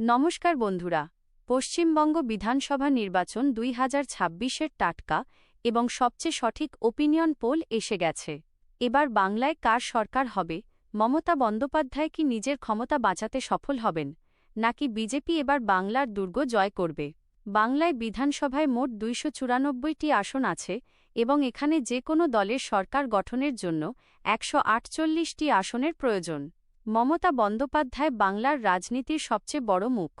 নমস্কার বন্ধুরা, পশ্চিমবঙ্গ বিধানসভা নির্বাচন দুই হাজার ছাব্বিশের টাটকা এবং সবচেয়ে সঠিক ওপিনিয়ন পোল এসে গেছে। এবার বাংলায় কার সরকার হবে, মমতা বন্দ্যোপাধ্যায় কি নিজের ক্ষমতা বাঁচাতে সফল হবেন, নাকি বিজেপি এবার বাংলার দুর্গ জয় করবে? বাংলায় বিধানসভায় মোট দুইশো চুরানব্বইটি আসন আছে এবং এখানে যে কোনো দলের সরকার গঠনের জন্য একশো আটচল্লিশটি আসনের প্রয়োজন। মমতা বন্দ্যোপাধ্যায় বাংলার রাজনীতির সবচেয়ে বড় মুখ।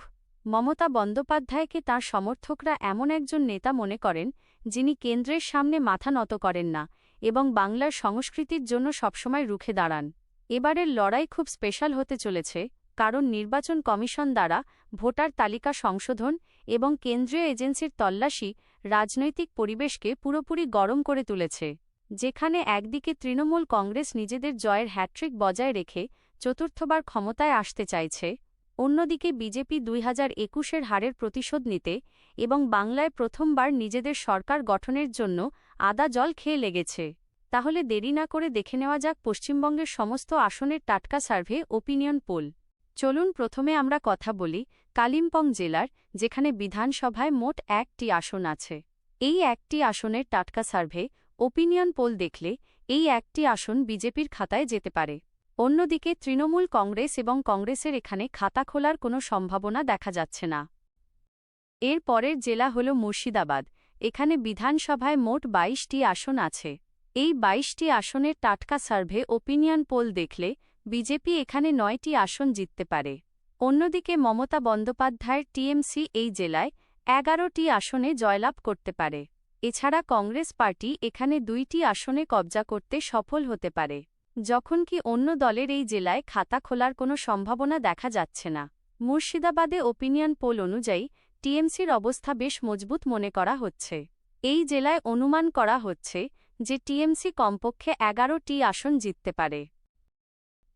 মমতা বন্দ্যোপাধ্যায়কে তাঁর সমর্থকরা এমন একজন নেতা মনে করেন, যিনি কেন্দ্রের সামনে মাথা নত করেন না এবং বাংলার সংস্কৃতির জন্য সবসময় রুখে দাঁড়ান। এবারের লড়াই খুব স্পেশাল হতে চলেছে, কারণ নির্বাচন কমিশন দ্বারা ভোটার তালিকা সংশোধন এবং কেন্দ্রীয় এজেন্সির তল্লাশি রাজনৈতিক পরিবেশকে পুরোপুরি গরম করে তুলেছে, যেখানে একদিকে তৃণমূল কংগ্রেস নিজেদের জয়ের হ্যাট্রিক বজায় রেখে চতুর্থবার ক্ষমতায় আসতে চাইছে, অন্যদিকে বিজেপি দুই হাজার একুশের হারের প্রতিশোধ নিতে এবং বাংলায় প্রথমবার নিজেদের সরকার গঠনের জন্য আদা জল খেয়ে লেগেছে। তাহলে দেরি না করে দেখে নেওয়া যাক পশ্চিমবঙ্গের সমস্ত আসনের টাটকা সার্ভে, ওপিনিয়ন পোল। চলুন প্রথমে আমরা কথা বলি কালিম্পং জেলার, যেখানে বিধানসভায় মোট একটি আসন আছে। এই একটি আসনের টাটকা সার্ভে, ওপিনিয়ন পোল দেখলে এই একটি আসন বিজেপির খাতায় যেতে পারে। অন্যদিকে, তৃণমূল কংগ্রেস এবং কংগ্রেসের এখানে খাতা খোলার কোনো সম্ভাবনা দেখা যাচ্ছে না। এর পরের জেলা হল মুর্শিদাবাদ। এখানে বিধানসভায় মোট বাইশটি আসন আছে। এই বাইশটি আসনের টাটকা সার্ভে ওপিনিয়ন পোল দেখলে বিজেপি এখানে নয়টি আসন জিততে পারে। অন্যদিকে, মমতা বন্দ্যোপাধ্যায়ের টিএমসি এই জেলায় এগারোটি আসনে জয়লাভ করতে পারে। এছাড়া কংগ্রেস পার্টি এখানে দুইটি আসনে কবজা করতে সফল হতে পারে। যখন কি অন্য দলের এই জেলায় খাতা খোলার কোনো সম্ভাবনা দেখা যাচ্ছে না। মুর্শিদাবাদে ওপিনিয়ন পোল অনুযায়ী টিএমসির অবস্থা বেশ মজবুত মনে করা হচ্ছে। এই জেলায় অনুমান করা হচ্ছে যে টিএমসি কমপক্ষে এগারোটি আসন জিততে পারে।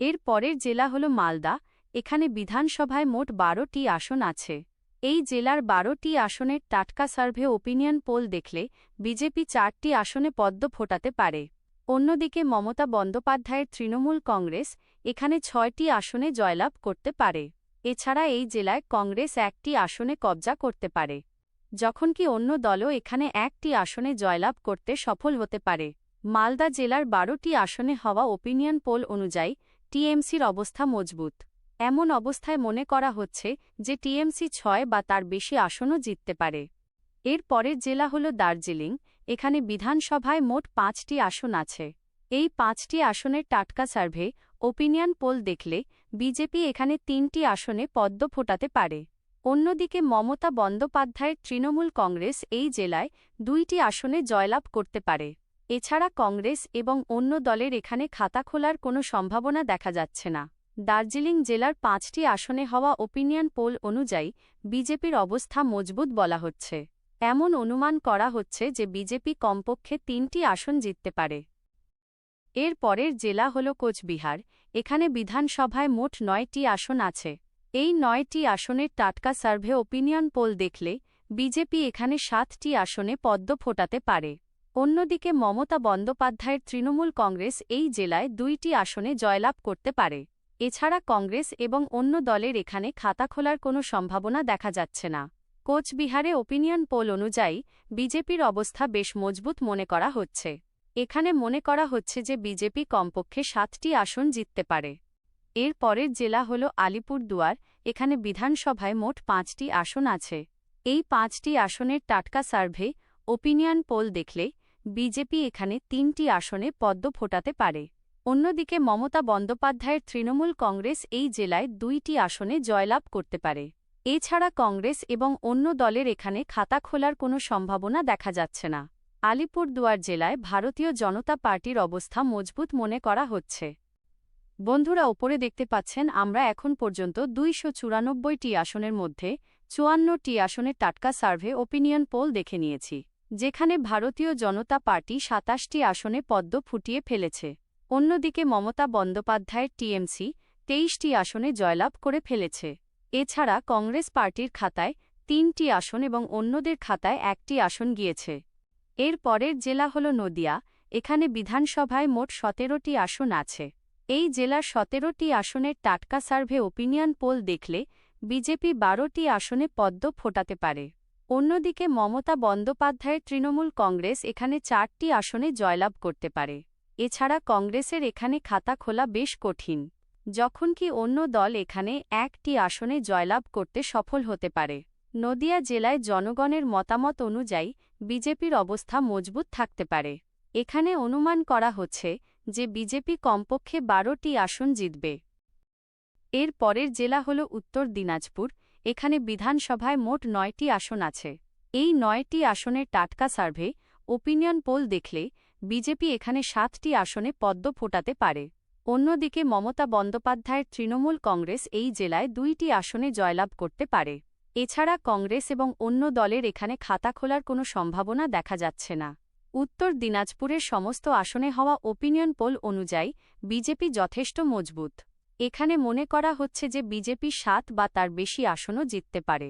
এর পরের জেলা হল মালদা, এখানে বিধানসভায় মোট বারোটি আসন আছে। এই জেলার বারোটি আসনের টাটকা সার্ভে ওপিনিয়ন পোল দেখলে বিজেপি চারটি আসনে পদ্ম ফোটাতে পারে। অন্যদিকে মমতা বন্দ্যোপাধ্যায়ের তৃণমূল কংগ্রেস এখানে ছয়টি আসনে জয়লাভ করতে পারে। এছাড়া এই জেলায় কংগ্রেস একটি আসনে কবজা করতে পারে। যখন কি অন্য দলও এখানে একটি আসনে জয়লাভ করতে সফল হতে পারে। মালদা জেলার বারোটি আসনে হওয়া ওপিনিয়ন পোল অনুযায়ী টিএমসির অবস্থা মজবুত। এমন অবস্থায় মনে করা হচ্ছে যে টিএমসি ছয় বা তার বেশি আসনও জিততে পারে। এর পরের জেলা হল দার্জিলিং এখানে বিধানসভায় মোট পাঁচটি আসন আছে। এই পাঁচটি আসনের টাটকা সার্ভে, ওপিনিয়ন পোল দেখলে বিজেপি এখানে তিনটি আসনে পদ্ম ফোটাতে পারে। অন্যদিকে মমতা বন্দ্যোপাধ্যায়ের তৃণমূল কংগ্রেস এই জেলায় দুইটি আসনে জয়লাভ করতে পারে। এছাড়া কংগ্রেস এবং অন্য দলের এখানে খাতা খোলার কোনো সম্ভাবনা দেখা যাচ্ছে না। দার্জিলিং জেলার পাঁচটি আসনে হওয়া ওপিনিয়ন পোল অনুযায়ী বিজেপির অবস্থা মজবুত বলা হচ্ছে। এমন অনুমান করা হচ্ছে যে বিজেপি কমপক্ষে তিনটি আসন জিততে পারে। এর পরের জেলা হল কোচবিহার, এখানে বিধানসভায় মোট নয়টি আসন আছে। এই নয়টি আসনের টাটকা সার্ভে ওপিনিয়ন পোল দেখলে বিজেপি এখানে সাতটি আসনে পদ্ম ফোটাতে পারে। অন্যদিকে মমতা বন্দ্যোপাধ্যায়ের তৃণমূল কংগ্রেস এই জেলায় দুইটি আসনে জয়লাভ করতে পারে। এছাড়া কংগ্রেস এবং অন্য দলের এখানে খাতা খোলার কোনো সম্ভাবনা দেখা যাচ্ছে না। কোচবিহারে ওপিনিয়ন পোল অনুযায়ী, বিজেপির অবস্থা বেশ মজবুত মনে করা হচ্ছে। এখানে মনে করা হচ্ছে যে বিজেপি কমপক্ষে সাতটি আসন জিততে পারে। এর পরের জেলা হল আলিপুরদুয়ার, এখানে বিধানসভায় মোট পাঁচটি আসন আছে। এই পাঁচটি আসনের টাটকা সার্ভে ওপিনিয়ন পোল দেখলে, বিজেপি এখানে তিনটি আসনে পদ্ম ফোটাতে পারে। অন্যদিকে মমতা বন্দ্যোপাধ্যায়ের তৃণমূল কংগ্রেস এই জেলায় দুইটি আসনে জয়লাভ করতে পারে। এছাড়া কংগ্রেস এবং অন্য দলের এখানে খাতা খোলার কোনো সম্ভাবনা দেখা যাচ্ছে না। আলিপুরদুয়ার জেলায় ভারতীয় জনতা পার্টির অবস্থা মজবুত মনে করা হচ্ছে। বন্ধুরা, ওপরে দেখতে পাচ্ছেন, আমরা এখন পর্যন্ত দুইশো চুরানব্বইটি আসনের মধ্যে চুয়ান্নটি আসনের টাটকা সার্ভে ওপিনিয়ন পোল দেখে নিয়েছি, যেখানে ভারতীয় জনতা পার্টি সাতাশটি আসনে পদ্ম ফুটিয়ে ফেলেছে। অন্যদিকে মমতা বন্দ্যোপাধ্যায়ের টিএমসি তেইশটি আসনে জয়লাভ করে ফেলেছে। এছাড়া কংগ্রেস পার্টির খাতায় তিনটি আসন এবং অন্যদের খাতায় একটি আসন গিয়েছে। এর পরের জেলা হল নদিয়া, এখানে বিধানসভায় মোট সতেরোটি আসন আছে। এই জেলার সতেরোটি আসনের টাটকা সার্ভে ওপিনিয়ন পোল দেখলে বিজেপি বারোটি আসনে পদ্ম ফোটাতে পারে। অন্যদিকে মমতা বন্দ্যোপাধ্যায়ের তৃণমূল কংগ্রেস এখানে চারটি আসনে জয়লাভ করতে পারে। এছাড়া কংগ্রেসের এখানে খাতা খোলা বেশ কঠিন। যখন কি অন্য দল এখানে একটি আসনে জয়লাভ করতে সফল হতে পারে। নদিয়া জেলায় জনগণের মতামত অনুযায়ী বিজেপির অবস্থা মজবুত থাকতে পারে। এখানে অনুমান করা হচ্ছে যে বিজেপি কমপক্ষে বারোটি আসন জিতবে। এর পরের জেলা হল উত্তর দিনাজপুর, এখানে বিধানসভায় মোট নয়টি আসন আছে। এই নয়টি আসনের টাটকা সার্ভে, ওপিনিয়ন পোল দেখলে বিজেপি এখানে সাতটি আসনে পদ্ম ফোটাতে পারে। অন্যদিকে মমতা বন্দ্যোপাধ্যায়ের তৃণমূল কংগ্রেস এই জেলায় দুইটি আসনে জয়লাভ করতে পারে। এছাড়া কংগ্রেস এবং অন্য দলের এখানে খাতা খোলার কোনো সম্ভাবনা দেখা যাচ্ছে না। উত্তর দিনাজপুরের সমস্ত আসনে হওয়া ওপিনিয়ন পোল অনুযায়ী বিজেপি যথেষ্ট মজবুত। এখানে মনে করা হচ্ছে যে বিজেপি সাত বা তার বেশি আসনও জিততে পারে।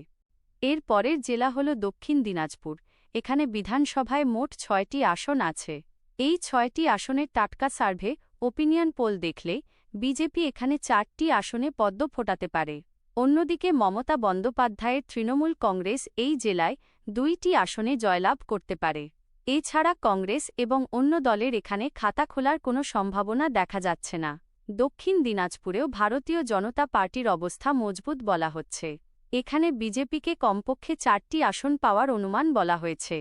এর পরের জেলা হল দক্ষিণ দিনাজপুর। এখানে বিধানসভায় মোট ছয়টি আসন আছে। এই ছয়টি আসনের টাটকা সার্ভে ওপিনিয়ন পোল দেখলে বিজেপি এখানে চারটি আসনে পদ্ম ফোটাতে পারে। অন্যদিকে মমতা বন্দ্যোপাধ্যায়ের তৃণমূল কংগ্রেস এই জেলায় দুইটি আসনে জয়লাভ করতে পারে। এছাড়া কংগ্রেস এবং অন্য দলের এখানে খাতা খোলার কোনো সম্ভাবনা দেখা যাচ্ছে না। দক্ষিণ দিনাজপুরেও ভারতীয় জনতা পার্টির অবস্থা মজবুত বলা হচ্ছে। এখানে বিজেপিকে কমপক্ষে চারটি আসন পাওয়ার অনুমান বলা হয়েছে।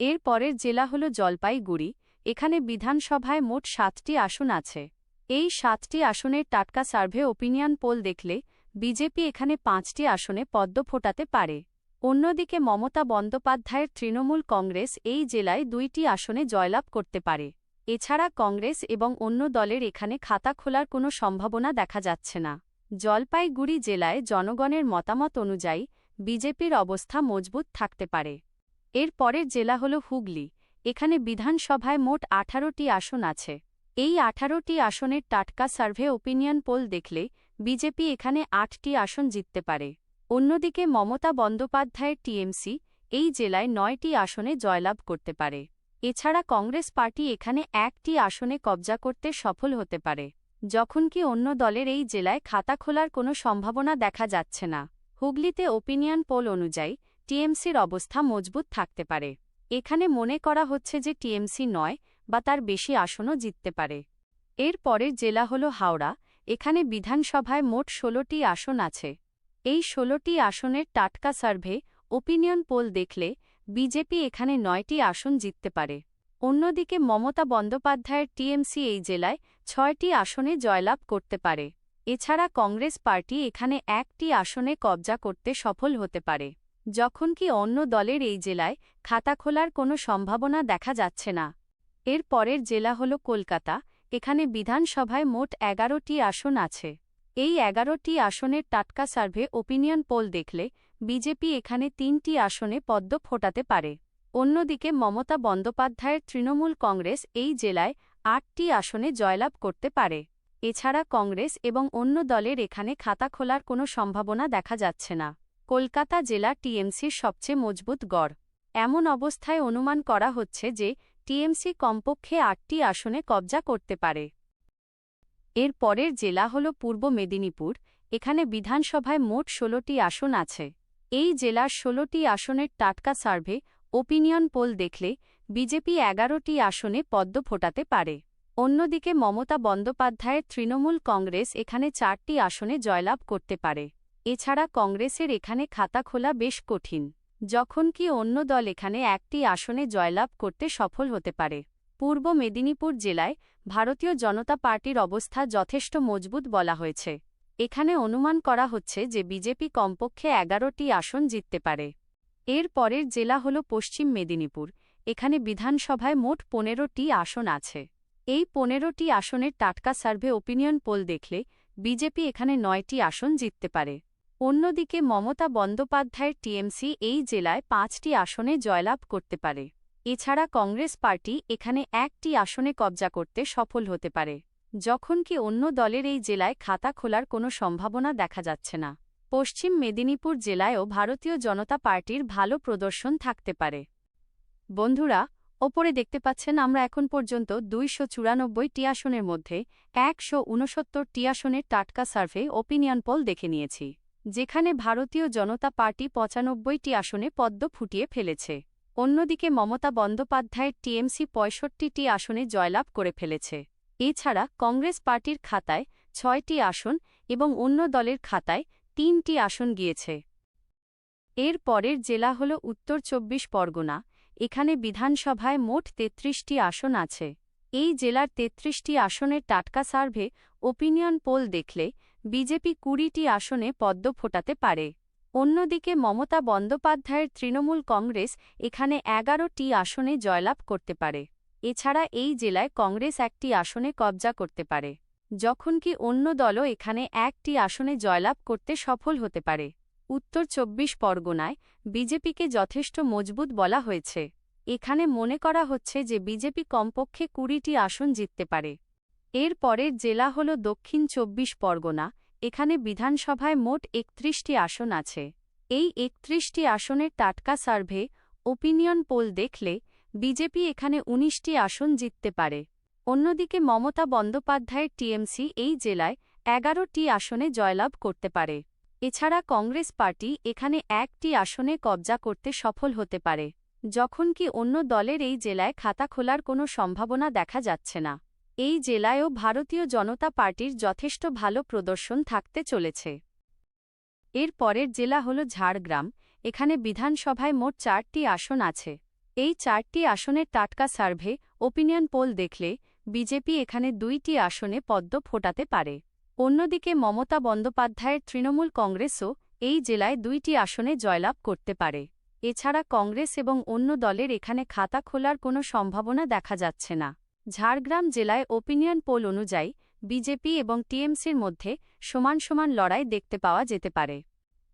এর পরের জেলা হল জলপাইগুড়ি এখানে বিধানসভায় মোট সাতটি আসন আছে। এই সাতটি আসনের টাটকা সার্ভে ওপিনিয়ন পোল দেখলে বিজেপি এখানে পাঁচটি আসনে পদ্ম ফোটাতে পারে। অন্যদিকে মমতা বন্দ্যোপাধ্যায়ের তৃণমূল কংগ্রেস এই জেলায় দুইটি আসনে জয়লাভ করতে পারে। এছাড়া কংগ্রেস এবং অন্য দলের এখানে খাতা খোলার কোনো সম্ভাবনা দেখা যাচ্ছে না। জলপাইগুড়ি জেলায় জনগণের মতামত অনুযায়ী বিজেপির অবস্থা মজবুত থাকতে পারে। এর পরের জেলা হল হুগলি। এখানে বিধানসভায় মোট আঠারোটি আসন আছে। এই আঠারোটি আসনের টাটকা সার্ভে ওপিনিয়ন পোল দেখলে বিজেপি এখানে আটটি আসন জিততে পারে। অন্যদিকে মমতা বন্দ্যোপাধ্যায়ের টিএমসি এই জেলায় নয়টি আসনে জয়লাভ করতে পারে। এছাড়া কংগ্রেস পার্টি এখানে একটি আসনে কবজা করতে সফল হতে পারে। যখন কি অন্য দলের এই জেলায় খাতা খোলার কোনো সম্ভাবনা দেখা যাচ্ছে না। হুগলিতে ওপিনিয়ন পোল অনুযায়ী টিএমসির অবস্থা মজবুত থাকতে পারে। এখানে মনে করা হচ্ছে যে টিএমসি নয় বা তার বেশি আসনও জিততে পারে। এর পরের জেলা হল হাওড়া, এখানে বিধানসভায় মোট ষোলোটি আসন আছে। এই ষোলোটি আসনের টাটকা সার্ভে, ওপিনিয়ন পোল দেখলে বিজেপি এখানে নয়টি আসন জিততে পারে। অন্যদিকে মমতা বন্দ্যোপাধ্যায়ের টিএমসি এই জেলায় ছয়টি আসনে জয়লাভ করতে পারে। এছাড়া কংগ্রেস পার্টি এখানে একটি আসনে কবজা করতে সফল হতে পারে। যখন কি অন্য দলের এই জেলায় খাতা খোলার কোনো সম্ভাবনা দেখা যাচ্ছে না। এর পরের জেলা হল কলকাতা, এখানে বিধানসভায় মোট এগারোটি আসন আছে। এই এগারোটি আসনের টাটকা সার্ভে ওপিনিয়ন পোল দেখলে বিজেপি এখানে তিনটি আসনে পদ্ম ফোটাতে পারে। অন্যদিকে মমতা বন্দ্যোপাধ্যায়ের তৃণমূল কংগ্রেস এই জেলায় আটটি আসনে জয়লাভ করতে পারে। এছাড়া কংগ্রেস এবং অন্য দলের এখানে খাতা খোলার কোনো সম্ভাবনা দেখা যাচ্ছে না। কলকাতা জেলা টিএমসির সবচেয়ে মজবুত গড়। এমন অবস্থায় অনুমান করা হচ্ছে যে টিএমসি কমপক্ষে আটটি আসনে কবজা করতে পারে। এর পরের জেলা হল পূর্ব মেদিনীপুর, এখানে বিধানসভায় মোট ষোলোটি আসন আছে। এই জেলার ষোলোটি আসনের টাটকা সার্ভে, ওপিনিয়ন পোল দেখলে বিজেপি এগারোটি আসনে পদ্ম ফোটাতে পারে। অন্যদিকে মমতা বন্দ্যোপাধ্যায়ের তৃণমূল কংগ্রেস এখানে চারটি আসনে জয়লাভ করতে পারে। এছাড়া কংগ্রেসের এখানে খাতা খোলা বেশ কঠিন, যখন কি অন্য দল এখানে একটি আসনে জয়লাভ করতে সফল হতে পারে। পূর্ব মেদিনীপুর জেলায় ভারতীয় জনতা পার্টির অবস্থা যথেষ্ট মজবুত বলা হয়েছে। এখানে অনুমান করা হচ্ছে যে বিজেপি কমপক্ষে এগারোটি আসন জিততে পারে। এর পরের জেলা হল পশ্চিম মেদিনীপুর, এখানে বিধানসভায় মোট পনেরোটি আসন আছে। এই পনেরোটি আসনের টাটকা সার্ভে ওপিনিয়ন পোল দেখলে বিজেপি এখানে নয়টি আসন জিততে পারে। অন্যদিকে মমতা বন্দ্যোপাধ্যায়ের টিএমসি এই জেলায় পাঁচটি আসনে জয়লাভ করতে পারে। এছাড়া কংগ্রেস পার্টি এখানে একটি আসনে কবজা করতে সফল হতে পারে। যখন কি অন্য দলের এই জেলায় খাতা খোলার কোনো সম্ভাবনা দেখা যাচ্ছে না। পশ্চিম মেদিনীপুর জেলায়ও ভারতীয় জনতা পার্টির ভালো প্রদর্শন থাকতে পারে। বন্ধুরা, ওপরে দেখতে পাচ্ছেন আমরা এখন পর্যন্ত দুইশো চুরানব্বইটি আসনের মধ্যে একশো উনসত্তরটি আসনের টাটকা সার্ভে ওপিনিয়ন পোল দেখে নিয়েছি। যেখানে ভারতীয় জনতা পার্টি পঁচানব্বইটি আসনে পদ্ম ফুটিয়ে ফেলেছে। অন্যদিকে মমতা বন্দ্যোপাধ্যায়ের টিএমসি পঁয়ষট্টিটি আসনে জয়লাভ করে ফেলেছে। এছাড়া কংগ্রেস পার্টির খাতায় ছয়টি আসন এবং অন্য দলের খাতায় তিনটি আসন গিয়েছে। এর পরের জেলা হল উত্তর চব্বিশ পরগনা, এখানে বিধানসভায় মোট তেত্রিশটি আসন আছে। এই জেলার তেত্রিশটি আসনের টাটকা সার্ভে, ওপিনিয়ন পোল দেখলে বিজেপি কুড়িটি আসনে পদ্ম ফোটাতে পারে। অন্যদিকে মমতা বন্দ্যোপাধ্যায়ের তৃণমূল কংগ্রেস এখানে এগারোটি আসনে জয়লাভ করতে পারে। এছাড়া এই জেলায় কংগ্রেস একটি আসনে কবজা করতে পারে। যখন কি অন্য দলও এখানে একটি আসনে জয়লাভ করতে সফল হতে পারে। উত্তর চব্বিশ পরগনায় বিজেপিকে যথেষ্ট মজবুত বলা হয়েছে। এখানে মনে করা হচ্ছে যে বিজেপি কমপক্ষে কুড়িটি আসন জিততে পারে। এর পরের জেলা হল দক্ষিণ চব্বিশ পরগনা, এখানে বিধানসভায় মোট একত্রিশটি আসন আছে। এই একত্রিশটি আসনের টাটকা সার্ভে, ওপিনিয়ন পোল দেখলে বিজেপি এখানে উনিশটি আসন জিততে পারে। অন্যদিকে মমতা বন্দ্যোপাধ্যায়ের টিএমসি এই জেলায় এগারোটি আসনে জয়লাভ করতে পারে। এছাড়া কংগ্রেস পার্টি এখানে একটি আসনে কবজা করতে সফল হতে পারে, যখন কি অন্য দলের এই জেলায় খাতা খোলার কোনো সম্ভাবনা দেখা যাচ্ছে না। এই জেলায়ও ভারতীয় জনতা পার্টির যথেষ্ট ভালো প্রদর্শন থাকতে চলেছে। এর পরের জেলা হল ঝাড়গ্রাম, এখানে বিধানসভায় মোট চারটি আসন আছে। এই চারটি আসনের টাটকা সার্ভে, ওপিনিয়ন পোল দেখলে বিজেপি এখানে দুইটি আসনে পদ্ম ফোটাতে পারে। অন্যদিকে মমতা বন্দ্যোপাধ্যায়ের তৃণমূল কংগ্রেসও এই জেলায় দুইটি আসনে জয়লাভ করতে পারে। এছাড়া কংগ্রেস এবং অন্য দলের এখানে খাতা খোলার কোনো সম্ভাবনা দেখা যাচ্ছে না। ঝাড়গ্রাম জেলায় ওপিনিয়ন পোল অনুযায়ী বিজেপি এবং টিএমসির মধ্যে সমান সমান লড়াই দেখতে পাওয়া যেতে পারে।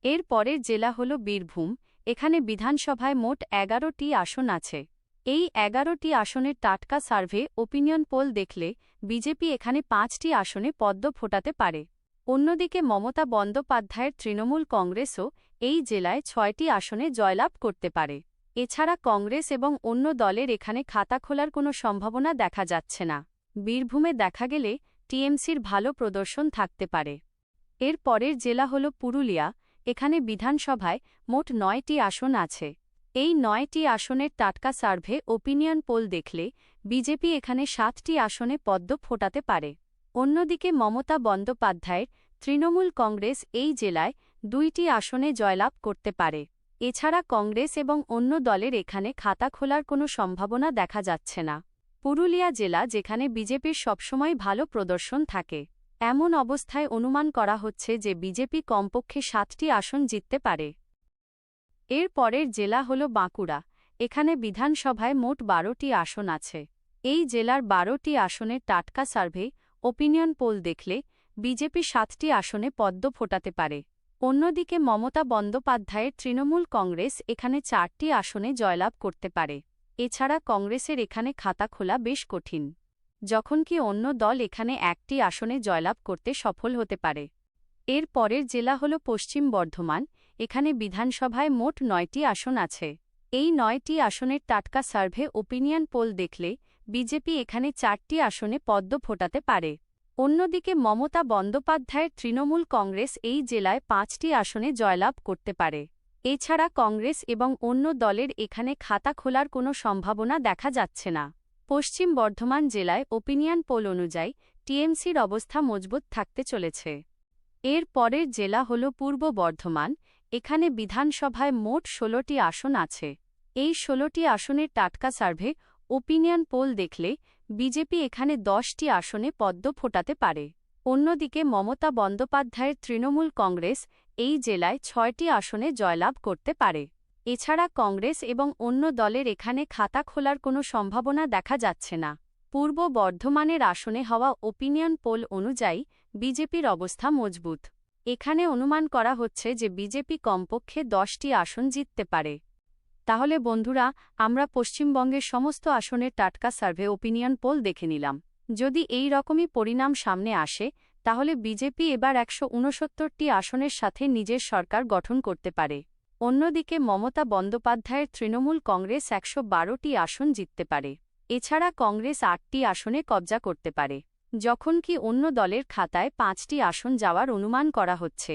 এর পরের জেলা হল বীরভূম, এখানে বিধানসভায় মোট এগারোটি আসন আছে। এই এগারোটি আসনের টাটকা সার্ভে ওপিনিয়ন পোল দেখলে বিজেপি এখানে পাঁচটি আসনে পদ্ম ফোটাতে পারে। অন্যদিকে মমতা বন্দ্যোপাধ্যায়ের তৃণমূল কংগ্রেসও এই জেলায় ছয়টি আসনে জয়লাভ করতে পারে। এছাড়া কংগ্রেস এবং অন্য দলের এখানে খাতা খোলার কোনো সম্ভাবনা দেখা যাচ্ছে না। বীরভূমে দেখা গেলে টিএমসির ভালো প্রদর্শন থাকতে পারে। এর পরের জেলা হল পুরুলিয়া, এখানে বিধানসভায় মোট নয়টি আসন আছে। এই নয়টি আসনের টাটকা সার্ভে, ওপিনিয়ন পোল দেখলে বিজেপি এখানে সাতটি আসনে পদ্ম ফোটাতে পারে। অন্যদিকে মমতা বন্দ্যোপাধ্যায়ের তৃণমূল কংগ্রেস এই জেলায় দুইটি আসনে জয়লাভ করতে পারে। এছাড়া কংগ্রেস এবং অন্য দলের এখানে খাতা খোলার কোনো সম্ভাবনা দেখা যাচ্ছে না। পুরুলিয়া জেলা, যেখানে বিজেপির সবসময় ভালো প্রদর্শন থাকে, এমন অবস্থায় অনুমান করা হচ্ছে যে বিজেপি কমপক্ষে সাতটি আসন জিততে পারে। এর পরের জেলা হল বাঁকুড়া, এখানে বিধানসভায় মোট বারোটি আসন আছে। এই জেলার বারোটি আসনের টাটকা সার্ভে, ওপিনিয়ন পোল দেখলে বিজেপি সাতটি আসনে পদ্ম ফোটাতে পারে। অন্যদিকে মমতা বন্দ্যোপাধ্যায়ের তৃণমূল কংগ্রেস এখানে চারটি আসনে জয়লাভ করতে পারে। এছাড়া কংগ্রেসের এখানে খাতা খোলা বেশ কঠিন। যখন কি অন্য দল এখানে একটি আসনে জয়লাভ করতে সফল হতে পারে। এর পরের জেলা হল পশ্চিম বর্ধমান, এখানে বিধানসভায় মোট নয়টি আসন আছে। এই নয়টি আসনের টাটকা সার্ভে, ওপিনিয়ন পোল দেখলে বিজেপি এখানে চারটি আসনে পদ্ম ফোটাতে পারে। অন্যদিকে মমতা বন্দ্যোপাধ্যায়ের তৃণমূল কংগ্রেস এই জেলায় পাঁচটি আসনে জয়লাভ করতে পারে। এছাড়া কংগ্রেস এবং অন্য দলের এখানে খাতা খোলার কোনো সম্ভাবনা দেখা যাচ্ছে না। পশ্চিম বর্ধমান জেলায় ওপিনিয়ন পোল অনুযায়ী টিএমসির অবস্থা মজবুত থাকতে চলেছে। এর পরের জেলা হল পূর্ব বর্ধমান, এখানে বিধানসভায় মোট ষোলোটি আসন আছে। এই ষোলোটি আসনের টাটকা সার্ভে, ওপিনিয়ন পোল দেখলে বিজেপি এখানে দশটি আসনে পদ্ম ফোটাতে পারে। অন্যদিকে মমতা বন্দ্যোপাধ্যায়ের তৃণমূল কংগ্রেস এই জেলায় ছয়টি আসনে জয়লাভ করতে পারে। এছাড়া কংগ্রেস এবং অন্য দলের এখানে খাতা খোলার কোনো সম্ভাবনা দেখা যাচ্ছে না। পূর্ব বর্ধমানের আসনে হওয়া ওপিনিয়ন পোল অনুযায়ী বিজেপির অবস্থা মজবুত। এখানে অনুমান করা হচ্ছে যে বিজেপি কমপক্ষে দশটি আসন জিততে পারে। তাহলে বন্ধুরা, আমরা পশ্চিমবঙ্গের সমস্ত আসনের টাটকা সার্ভে ওপিনিয়ন পোল দেখে নিলাম। যদি এই রকমই পরিণাম সামনে আসে, তাহলে বিজেপি এবার একশো আসনের সাথে নিজের সরকার গঠন করতে পারে। অন্যদিকে মমতা বন্দ্যোপাধ্যায়ের তৃণমূল কংগ্রেস একশো বারোটি আসন জিততে পারে। এছাড়া কংগ্রেস আটটি আসনে কবজা করতে পারে। যখন কি অন্য দলের খাতায় পাঁচটি আসন যাওয়ার অনুমান করা হচ্ছে।